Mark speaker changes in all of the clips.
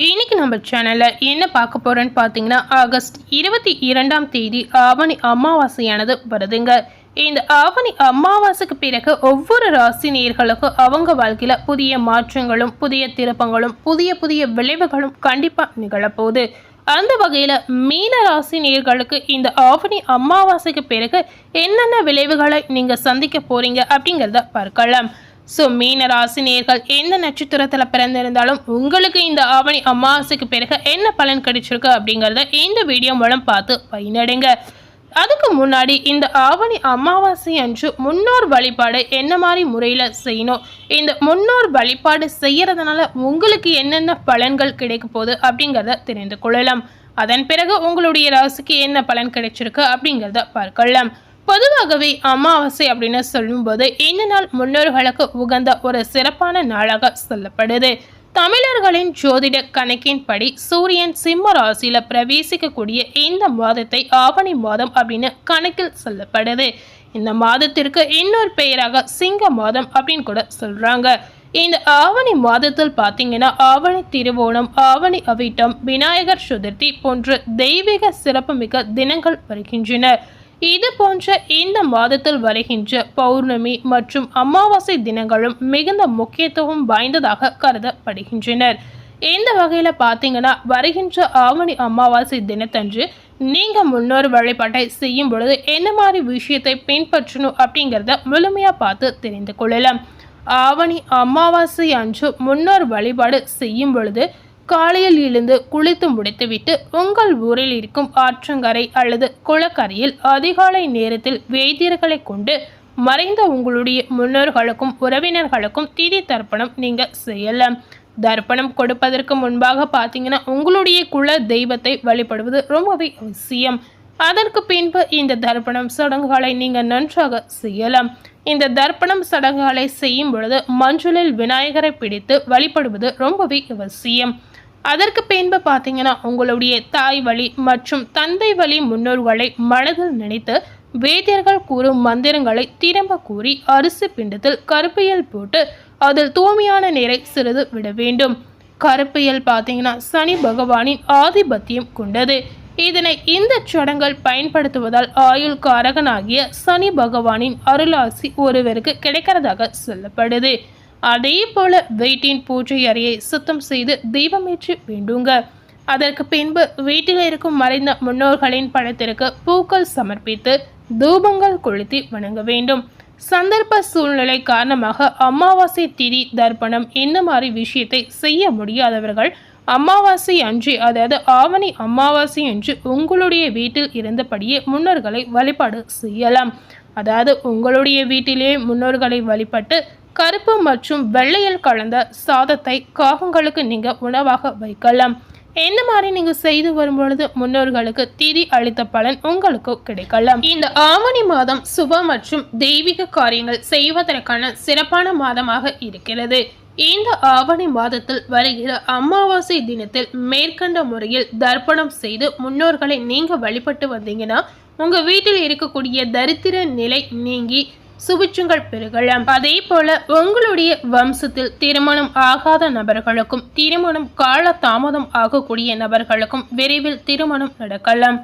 Speaker 1: இன்னைக்கு நம்ம சேனலில் என்ன பார்க்க போகிறோன்னு பார்த்தீங்கன்னா ஆகஸ்ட் இருபத்தி இரண்டாம் தேதி ஆவணி அமாவாசையானது வருதுங்க. இந்த ஆவணி அமாவாசைக்கு பிறகு ஒவ்வொரு ராசி நேர்களுக்கும் அவங்க வாழ்க்கையில் புதிய மாற்றங்களும் புதிய திருப்பங்களும் புதிய புதிய விளைவுகளும் கண்டிப்பாக நிகழப்போகுது அந்த வகையில் மீன ராசி நேர்களுக்கு இந்த ஆவணி அமாவாசைக்கு பிறகு என்னென்ன விளைவுகளை நீங்கள் சந்திக்க போகிறீங்க அப்படிங்கிறத பார்க்கலாம். ஸோ மீன ராசினியர்கள் எந்த நட்சத்திரத்தில் பிறந்திருந்தாலும் உங்களுக்கு இந்த ஆவணி அமாவாசைக்கு பிறகு என்ன பலன் கிடைச்சிருக்கு அப்படிங்கிறத இந்த வீடியோ மூலம் பார்த்து பயனடைங்க. அதுக்கு முன்னாடி இந்த ஆவணி அமாவாசை அன்று முன்னோர் வழிபாடு என்ன மாதிரி முறையில் செய்யணும்? இந்த முன்னோர் வழிபாடு செய்கிறதுனால உங்களுக்கு என்னென்ன பலன்கள் கிடைக்க போகுது அப்படிங்கிறத தெரிந்து கொள்ளலாம். அதன் பிறகு உங்களுடைய ராசிக்கு என்ன பலன் கிடைச்சிருக்கு அப்படிங்கிறத பார்க்கலாம். பொதுவாகவே அமாவாசை அப்படின்னு சொல்லும்போது இந்த நாள் முன்னோர்களுக்கு உகந்த ஒரு சிறப்பான நாளாக சொல்லப்படுது. தமிழர்களின் ஜோதிட கணக்கின்படி சூரியன் சிம்ம ராசியில் பிரவேசிக்கக்கூடிய இந்த மாதத்தை ஆவணி மாதம் அப்படின்னு கணக்கில் சொல்லப்படுது. இந்த மாதத்திற்கு இன்னொரு பெயராக சிங்க மாதம் அப்படின்னு கூட சொல்கிறாங்க இந்த ஆவணி மாதத்தில் பார்த்தீங்கன்னா ஆவணி திருவோணம் ஆவணி அவிட்டம் விநாயகர் சதுர்த்தி போன்ற தெய்வீக சிறப்புமிக்க தினங்கள் வருகின்றன. இது போன்ற இந்த மாதத்தில் வருகின்ற பௌர்ணமி மற்றும் அமாவாசை தினங்களும் மிகுந்த முக்கியத்துவம் வாய்ந்ததாக கருதப்படுகின்றனர். இந்த வகையில் பார்த்தீங்கன்னா வருகின்ற ஆவணி அமாவாசை தினத்தன்று நீங்கள் முன்னோர் வழிபாட்டை செய்யும் பொழுது என்ன மாதிரி விஷயத்தை பின்பற்றணும் அப்படிங்கிறத முழுமையாக பார்த்து தெரிந்து கொள்ளலாம். ஆவணி அமாவாசை அன்று முன்னோர் வழிபாடு செய்யும் பொழுது காலையில் எழுந்து குளித்து முடித்துவிட்டு உங்கள் ஊரில் இருக்கும் ஆற்றங்கரை அல்லது குளக்கரையில் அதிகாலை நேரத்தில் வைத்தியர்களை கொண்டு மறைந்த உங்களுடைய முன்னோர்களுக்கும் உறவினர்களுக்கும் திதி தர்ப்பணம் நீங்கள் செய்யலாம். தர்ப்பணம் கொடுப்பதற்கு முன்பாக பார்த்தீங்கன்னா உங்களுடைய குல தெய்வத்தை வழிபடுவது ரொம்பவே அவசியம். அதற்கு பின்பு இந்த தர்ப்பணம் சடங்குகளை நீங்கள் நன்றாக செய்யலாம். இந்த தர்ப்பணம் சடங்குகளை செய்யும் பொழுது மஞ்சளில் விநாயகரை பிடித்து வழிபடுவது ரொம்பவே அவசியம். அதற்கு பின்பு பார்த்தீங்கன்னா உங்களுடைய தாய் வழி மற்றும் தந்தை வழி முன்னோர்களை மனதில் நினைத்து வேதியர்கள் கூறும் மந்திரங்களை திரும்ப கூறி அரிசி பிண்டத்தில் கருப்பியல் போட்டு அதில் தூய்மையான நீரை சிறிது விட வேண்டும். கருப்பியல் பார்த்தீங்கன்னா சனி பகவானின் ஆதிபத்தியம் கொண்டது. இதனை இந்த சடங்கள் பயன்படுத்துவதால் ஆயுள் காரகனாகிய சனி பகவானின் அருளாசி ஒருவருக்கு கிடைக்கிறதாக சொல்லப்படுது. அதே போல வீட்டின் பூஜை அறையை சுத்தம் செய்து தீபமேற்றி வேண்டுங்க. அதற்கு பின்பு வீட்டில் இருக்கும் மறைந்த முன்னோர்களின் படத்திற்கு பூக்கள் சமர்ப்பித்து தூபங்கள் கொளுத்தி வணங்க வேண்டும். சந்தர்ப்ப சூழ்நிலை காரணமாக அமாவாசை திதி தர்ப்பணம் இந்த மாதிரி விஷயத்தை செய்ய முடியாதவர்கள் அமாவாசை அன்று அதாவது ஆவணி அமாவாசை அன்று உங்களுடைய வீட்டில் இருந்தபடியே முன்னோர்களை வழிபாடு செய்யலாம். அதாவது உங்களுடைய வீட்டிலே முன்னோர்களை வழிபட்டு கருப்பு மற்றும் வெள்ளையில் கலந்த சாதத்தை காகங்களுக்கு நீங்கள் உணவாக வைக்கலாம். என்ன மாதிரி நீங்க செய்து வரும்பொழுது முன்னோர்களுக்கு திதி அளித்த பலன் உங்களுக்கு கிடைக்கலாம். இந்த ஆவணி மாதம் சுப மற்றும் தெய்வீக காரியங்கள் செய்வதற்கான சிறப்பான மாதமாக இருக்கிறது. இந்த ஆவணி மாதத்தில் வருகிற அமாவாசை தினத்தில் மேற்கண்ட முறையில் தர்ப்பணம் செய்து முன்னோர்களை நீங்கள் வழிபட்டு வந்தீங்கன்னா உங்கள் வீட்டில் இருக்கக்கூடிய தரித்திர நிலை நீங்கி சுபிச்சுங்கள் பெருகலாம். அதே போல உங்களுடைய வம்சத்தில் திருமணம் ஆகாத நபர்களுக்கும் திருமணம் கால தாமதம் ஆகக்கூடிய நபர்களுக்கும் விரைவில் திருமணம் நடக்கலாம்.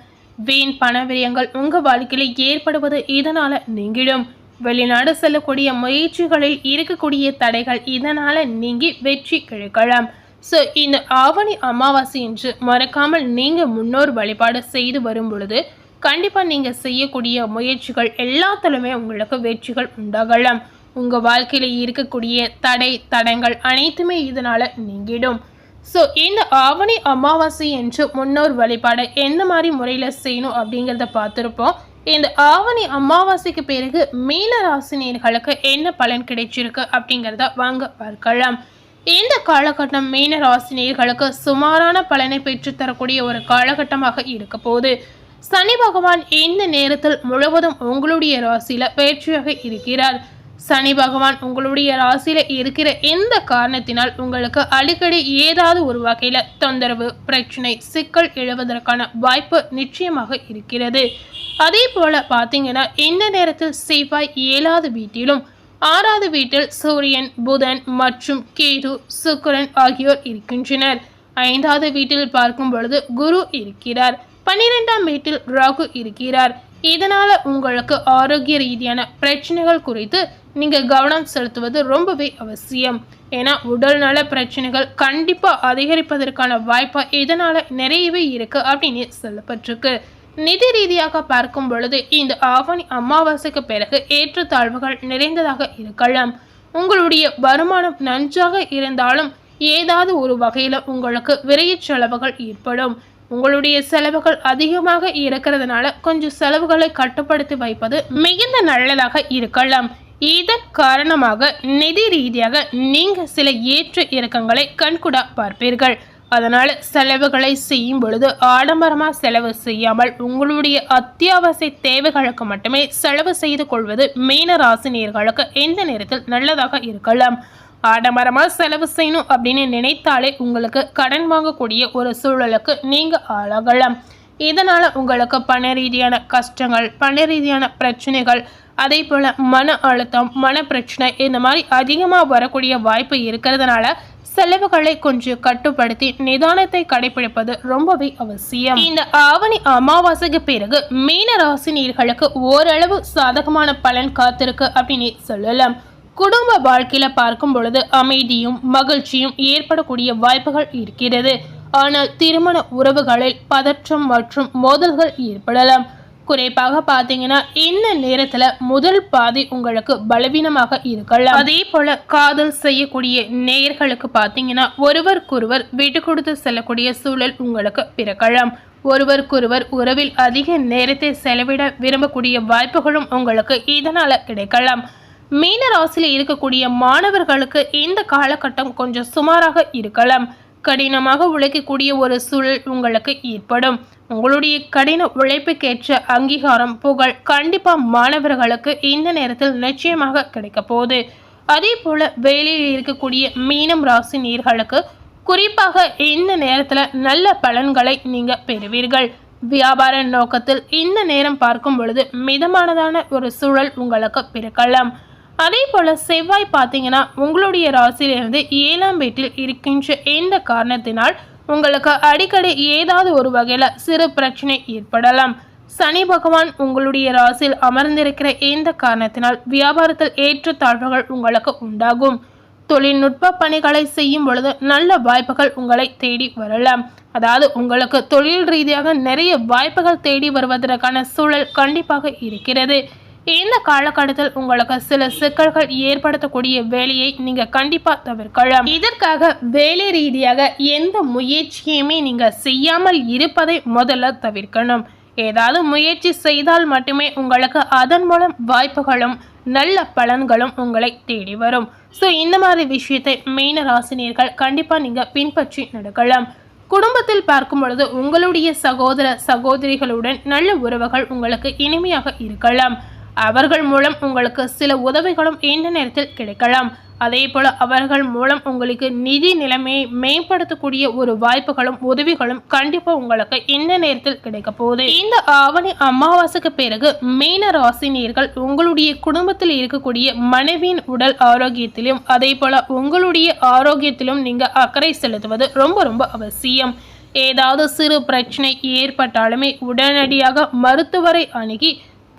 Speaker 1: வீண் பணவிரியங்கள் உங்கள் வாழ்க்கையில் ஏற்படுவது இதனால் நீங்கிடும். வெளிநாடு செல்லக்கூடிய முயற்சிகளில் இருக்கக்கூடிய தடைகள் இதனால் நீங்கி வெற்றி கிடைக்கலாம். ஸோ இந்த ஆவணி அமாவாசை என்று மறக்காமல் நீங்கள் முன்னோர் வழிபாடு செய்து வரும் பொழுது கண்டிப்பாக நீங்கள் செய்யக்கூடிய முயற்சிகள் எல்லாத்துலையுமே உங்களுக்கு வெற்றிகள் உண்டாகலாம். உங்கள் வாழ்க்கையில் இருக்கக்கூடிய தடை தடங்கள் அனைத்துமே இதனால் நீங்கிடும். ஸோ இந்த ஆவணி அமாவாசை என்று முன்னோர் வழிபாடு எந்த மாதிரி முறையில் செய்யணும் அப்படிங்கிறத பார்த்துருப்போம். இந்த ஆவணி அமாவாசைக்கு பிறகு மீன ராசினியர்களுக்கு என்ன பலன் கிடைச்சிருக்கு அப்படிங்கிறத வாங்க பார்க்கலாம். இந்த காலகட்டம் மீன ராசினியர்களுக்கு சுமாரான பலனை பெற்றுத்தரக்கூடிய ஒரு காலகட்டமாக இருக்க போகுது. சனி பகவான் இந்த நேரத்தில் முழுவதும் உங்களுடைய ராசியில பயிற்சியாக இருக்கிறார். சனி பகவான் உங்களுடைய ராசியில் இருக்கிற எந்த காரணத்தினால் உங்களுக்கு அடிக்கடி ஏதாவது ஒரு வகையில் தொந்தரவு பிரச்சனை சிக்கல் எழுவதற்கான வாய்ப்பு நிச்சயமாக இருக்கிறது. அதே போல் பார்த்தீங்கன்னா இந்த நேரத்தில் செவ்வாய் ஏழாவது வீட்டிலும் ஆறாவது வீட்டில் சூரியன் புதன் மற்றும் கேது சுக்கரன் ஆகியோர் இருக்கின்றனர். ஐந்தாவது வீட்டில் பார்க்கும் பொழுது குரு இருக்கிறார். பன்னிரெண்டாம் வீட்டில் ராகு இருக்கிறார். இதனால உங்களுக்கு ஆரோக்கிய ரீதியான பிரச்சனைகள் குறித்து நீங்கள் கவனம் செலுத்துவது ரொம்பவே அவசியம். ஏன்னா உடல்நல பிரச்சனைகள் கண்டிப்பா அதிகரிப்பதற்கான வாய்ப்பு இதனால நிறையவே இருக்கு அப்படின்னு சொல்லப்பட்டிருக்கு. நிதி ரீதியாக பார்க்கும் பொழுது இந்த ஆவணி அமாவாசைக்கு பிறகு ஏற்றத்தாழ்வுகள் நிறைந்ததாக இருக்கலாம். உங்களுடைய வருமானம் நன்றாக இருந்தாலும் ஏதாவது ஒரு வகையில் உங்களுக்கு விரைய செலவுகள் ஏற்படும். உங்களுடைய செலவுகள் அதிகமாக இருக்கிறதுனால கொஞ்சம் செலவுகளை கட்டுப்படுத்தி வைப்பது மிகுந்த நல்லதாக இருக்கலாம். இதன் காரணமாக நிதி ரீதியாக நீங்கள் சில ஏற்ற இறக்கங்களை கண்கூடா பார்ப்பீர்கள். அதனால் செலவுகளை செய்யும் பொழுது ஆடம்பரமாக செலவு செய்யாமல் உங்களுடைய அத்தியாவசிய தேவைகளுக்கு மட்டுமே செலவு செய்து கொள்வது மீன ராசினியர்களுக்கு எந்த நேரத்தில் நல்லதாக இருக்கலாம். ஆடம்பரமாக செலவு செய்யணும் அப்படின்னு நினைத்தாலே உங்களுக்கு கடன் வாங்கக்கூடிய ஒரு சூழலுக்கு நீங்கள் ஆளாகலாம். இதனால் உங்களுக்கு பண ரீதியான கஷ்டங்கள் பண ரீதியான பிரச்சனைகள் அதே போல் மன அழுத்தம் மன பிரச்சனை இந்த மாதிரி அதிகமாக வரக்கூடிய வாய்ப்பு இருக்கிறதுனால செலவுகளை கொஞ்சம் கட்டுப்படுத்தி நிதானத்தை கடைபிடிப்பது ரொம்பவே அவசியம். இந்த ஆவணி அமாவாசைக்கு பிறகு மீன ராசினியர்களுக்கு ஓரளவு சாதகமான பலன் காத்திருக்கு அப்படின்னு சொல்லலாம். குடும்ப வாழ்க்கையில பார்க்கும் பொழுது அமைதியும் மகிழ்ச்சியும் ஏற்படக்கூடிய வாய்ப்புகள் இருக்கிறது. ஆனால் திருமண உறவுகளில் பதற்றம் மற்றும் மோதல்கள் ஏற்படலாம். குறைப்பாக பார்த்தீங்கன்னா இந்த நேரத்துல முதல் பாதி உங்களுக்கு பலவீனமாக இருக்கலாம். அதே போல காதல் செய்யக்கூடிய நேயர்களுக்கு பார்த்தீங்கன்னா ஒருவருக்கொருவர் விட்டு கொடுத்து செல்லக்கூடிய சூழல் உங்களுக்கு பிறக்கலாம். ஒருவருக்கொருவர் உறவில் அதிக நேரத்தை செலவிட விரும்பக்கூடிய வாய்ப்புகளும் உங்களுக்கு இதனால கிடைக்கலாம். மீன ராசியில் இருக்கக்கூடிய மாணவர்களுக்கு இந்த காலகட்டம் கொஞ்சம் சுமாராக இருக்கலாம். கடினமாக உழைக்கக்கூடிய ஒரு சூழல் உங்களுக்கு ஏற்படும். உங்களுடைய கடின உழைப்புக்கேற்ற அங்கீகாரம் புகழ் கண்டிப்பாக மாணவர்களுக்கு இந்த நேரத்தில் நிச்சயமாக கிடைக்க போகுது. அதே போல் வேலையில் இருக்கக்கூடிய மீனம் ராசி நீர்களுக்கு குறிப்பாக இந்த நேரத்தில் நல்ல பலன்களை நீங்கள் பெறுவீர்கள். வியாபார நோக்கத்தில் இந்த நேரம் பார்க்கும் பொழுது மிதமானதான ஒரு சூழல் உங்களுக்கு பிறக்கலாம். அதே போல் செவ்வாய் பார்த்தீங்கன்னா உங்களுடைய ராசியிலிருந்து ஏழாம் வீட்டில் இருக்கின்ற எந்த காரணத்தினால் உங்களுக்கு அடிக்கடி ஏதாவது ஒரு வகையில் சிறு பிரச்சனை ஏற்படலாம். சனி பகவான் உங்களுடைய ராசியில் அமர்ந்திருக்கிற எந்த காரணத்தினால் வியாபாரத்தில் ஏற்றத்தாழ்வுகள் உங்களுக்கு உண்டாகும். தொழில்நுட்ப பணிகளை செய்யும் பொழுது நல்ல வாய்ப்புகள் உங்களை தேடி வரலாம். அதாவது உங்களுக்கு தொழில் ரீதியாக நிறைய வாய்ப்புகள் தேடி வருவதற்கான சூழல் கண்டிப்பாக இருக்கிறது. இந்த காலகட்டத்தில் உங்களுக்கு சில சிக்கல்கள் ஏற்படுத்தக்கூடிய வேலையை நீங்க கண்டிப்பா தவிர்க்கலாம். இதற்காக வேலை ரீதியாக எந்த முயற்சியுமே நீங்க செய்யாமல் இருப்பதை முதல்ல தவிர்க்கணும். ஏதாவது முயற்சி செய்தால் மட்டுமே உங்களுக்கு அதன் மூலம் வாய்ப்புகளும் நல்ல பலன்களும் உங்களை தேடி வரும். ஸோ இந்த மாதிரி விஷயத்தை மீன ராசினியர்கள் கண்டிப்பாக நீங்கள் பின்பற்றி நடக்கலாம். குடும்பத்தில் பார்க்கும் பொழுது உங்களுடைய சகோதர சகோதரிகளுடன் நல்ல உறவுகள் உங்களுக்கு இனிமையாக இருக்கலாம். அவர்கள் மூலம் உங்களுக்கு சில உதவிகளும் இந்த நேரத்தில் கிடைக்கலாம். அதே போல் அவர்கள் மூலம் உங்களுக்கு நிதி நிலைமையை மேம்படுத்தக்கூடிய ஒரு வாய்ப்புகளும் உதவிகளும் கண்டிப்பாக உங்களுக்கு இந்த நேரத்தில் கிடைக்க போகுது. இந்த ஆவணி அமாவாசைக்கு பிறகு மீன ராசினியர்கள் உங்களுடைய குடும்பத்தில் இருக்கக்கூடிய மனைவியின் உடல் ஆரோக்கியத்திலும் அதே போல் உங்களுடைய ஆரோக்கியத்திலும் நீங்கள் அக்கறை செலுத்துவது ரொம்ப ரொம்ப அவசியம். ஏதாவது சிறு பிரச்சனை ஏற்பட்டாலுமே உடனடியாக மருத்துவரை அணுகி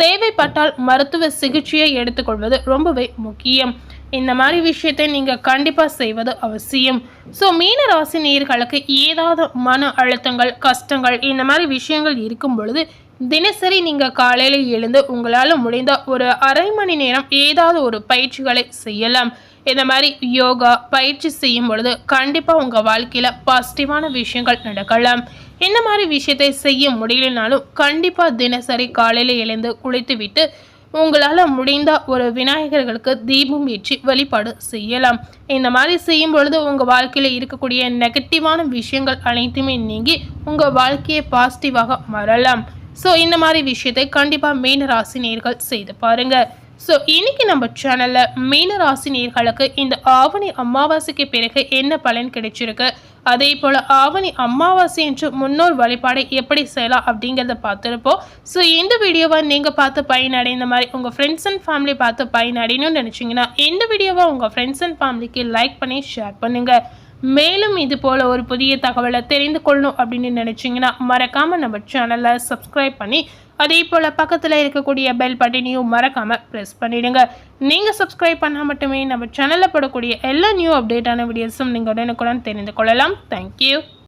Speaker 1: தேவைப்பட்டால் மருத்துவ சிகிச்சையை எடுத்துக்கொள்வது ரொம்பவே முக்கியம். இந்த மாதிரி விஷயத்தை நீங்கள் கண்டிப்பாக செய்வது அவசியம். ஸோ மீன ராசி நேர்களுக்கு ஏதாவது மன அழுத்தங்கள் கஷ்டங்கள் இந்த மாதிரி விஷயங்கள் இருக்கும் பொழுது தினசரி நீங்கள் காலையில் எழுந்து உங்களால் முடிந்த ஒரு அரை மணி நேரம் ஏதாவது ஒரு பயிற்சிகளை செய்யலாம். இந்த மாதிரி யோகா பயிற்சி செய்யும் பொழுது கண்டிப்பாக உங்கள் வாழ்க்கையில் பாசிட்டிவான விஷயங்கள் நடக்கலாம். இந்த மாதிரி விஷயத்தை செய்ய முடியலனாலும் கண்டிப்பாக தினசரி காலையில் எழுந்து குளித்து விட்டு உங்களால் முடிந்தால் ஒரு விநாயகர்களுக்கு தீபம் ஏற்றி வழிபாடு செய்யலாம். இந்த மாதிரி செய்யும் பொழுது உங்கள் வாழ்க்கையில் இருக்கக்கூடிய நெகட்டிவான விஷயங்கள் அனைத்துமே நீங்கி உங்கள் வாழ்க்கையை பாசிட்டிவாக மாறலாம். ஸோ இந்த மாதிரி விஷயத்தை கண்டிப்பாக மீன ராசி நேர்கள் செய்து பாருங்கள் ஸோ இன்னைக்கு நம்ம சேனலில் மீன நேர்களுக்கு இந்த ஆவணி அமாவாசைக்கு பிறகு என்ன பலன் கிடைச்சிருக்கு? அதே போல் ஆவணி அமாவாசை என்று முன்னோர் வழிபாடை எப்படி செய்யலாம் அப்படிங்கிறத பார்த்துருப்போம். ஸோ இந்த வீடியோவை நீங்கள் பார்த்து பயனடைந்த மாதிரி உங்கள் ஃப்ரெண்ட்ஸ் அண்ட் ஃபேமிலி பார்த்து பயனடையணும்னு நினச்சிங்கன்னா இந்த வீடியோவை உங்கள் ஃப்ரெண்ட்ஸ் அண்ட் ஃபேமிலிக்கு லைக் பண்ணி ஷேர் பண்ணுங்கள் மேலும் இது போல் ஒரு புதிய தகவலை தெரிந்து கொள்ளணும் அப்படின்னு நினச்சிங்கன்னா மறக்காமல் நம்ம சேனலை சப்ஸ்கிரைப் பண்ணி அதே போல் பக்கத்தில் இருக்கக்கூடிய பெல் பட்டனையும் மறக்காமல் ப்ரெஸ் பண்ணிவிடுங்க நீங்கள் சப்ஸ்கிரைப் பண்ணால் மட்டுமே நம்ம சேனலில் போடக்கூடிய எல்லா நியூ அப்டேட்டான வீடியோஸும் நீங்கள் உடனுக்குடன் தெரிந்து கொள்ளலாம். தேங்க்யூ